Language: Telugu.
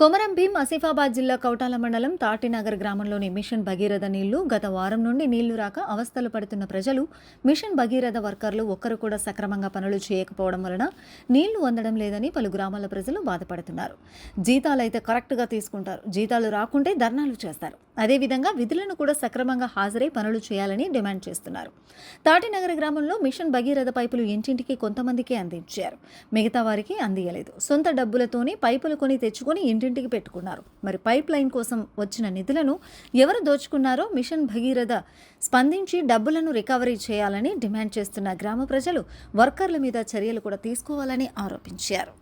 కొమరం భీం ఆసిఫాబాద్ జిల్లా కౌటాల మండలం తాటినగర్ గ్రామంలోని మిషన్ భగీరథ నీళ్ళు గత వారం నుండి నీళ్ళు రాక అవస్థలు పడుతున్న ప్రజలు మిషన్ భగీరథ వర్కర్లు ఒక్కరు కూడా సక్రమంగా పనులు చేయకపోవడం వలన నీళ్ళు అందడం లేదని పలు గ్రామాల ప్రజలు బాధపడుతున్నారు. జీతాలు అయితే కరెక్ట్గా తీసుకుంటారు. జీతాలు రాకుంటే ధర్నాలు చేస్తారు. అదేవిధంగా విధులను కూడా సక్రమంగా హాజరై పనులు చేయాలని డిమాండ్ చేస్తున్నారు. తాటినగర్ గ్రామంలో మిషన్ భగీరథ పైపులు ఇంటింటికి కొంతమందికే అందించారు. మిగతా వారికి అందియలేదు. సొంత డబ్బులతోనే పైపులు కొని తెచ్చుకొని ఇంటి ఇంటింటికి పెట్టుకున్నారు. మరి పైప్ లైన్ కోసం వచ్చిన నిధులను ఎవరు దోచుకున్నారో మిషన్ భగీరథ స్పందించి డబ్బులను రికవరీ చేయాలని డిమాండ్ చేస్తున్న గ్రామ ప్రజలు వర్కర్ల మీద చర్యలు కూడా తీసుకోవాలని ఆరోపించారు.